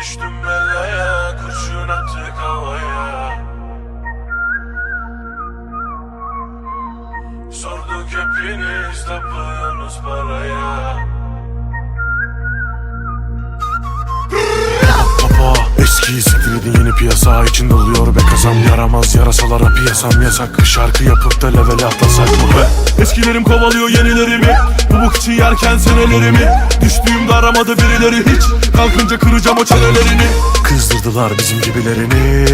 Düştüm belaya kurşun attık havaya. Sorduk hepiniz tapıyorsunuz paraya. Baba eskiyi siktirdin yeni piyasa içinde oluyor be kazam Yaramaz yarasalara piyasam yasak. Bir şarkı yapıp da level atlasak mı be? Eskilerim kovalıyor yenilerimi. Bubuk için yerken senelerimi Düştüğümde aramadı birileri hiç Kalkınca kıracağım o çenelerini Kızdırdılar bizim gibilerini.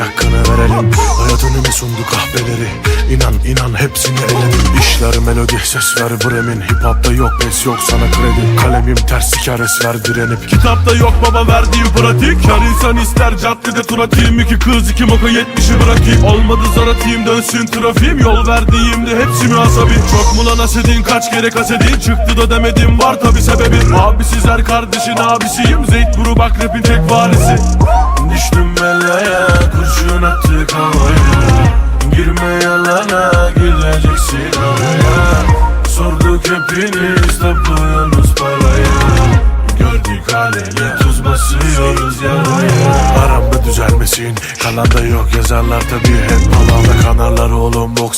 Hakkını verelim. Hayat önüme sundu kahveleri İnan inan hepsini eledim. İşler melodi ses ver bremin. Hip hopta yok pes yok sana kredi. Kalemim ters siker ver direnip Kitapta yok baba verdiğim pratik. Her insan ister caddede tur atayım İki kız iki moka yetmişi bırakayım. Olmadı zar atayım dönsün trafiğim. Yol verdiğimde hepsi mi asabi Çok mu lan asedin kaç kere kasedin? Çıktı da demedim var tabi sebebi Abisiz her kardeşin abisiyim. Zeyt buru bak rapin tek varisi Düştüm belaya kurşun attık havaya. Girme yalana gideceksin oraya Sorduk hepiniz tapıyorsunuz paraya. Gördük halini tuz basıyoruz yaraya. Aramda düzelmesin Kalan da yok yazarlar tabi hep palavra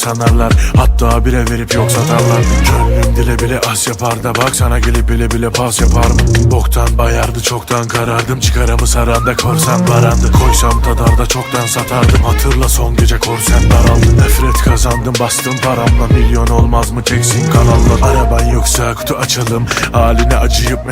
sanarlar Hatta bire verip yok satarlar. Gönlüm dile bile as yapar da bak sana gelip bile bile pas yapar mı? Boktan bayardı çoktan karardım. Çıkaramı saranda korsan barandı. Koysam tadarda çoktan satardım. Hatırla son gece korsen daraldı. Nefret kazandım bastım paramla. Milyon olmaz mı çeksin kanallar? Araban yoksa kutu açalım. Haline acıyıp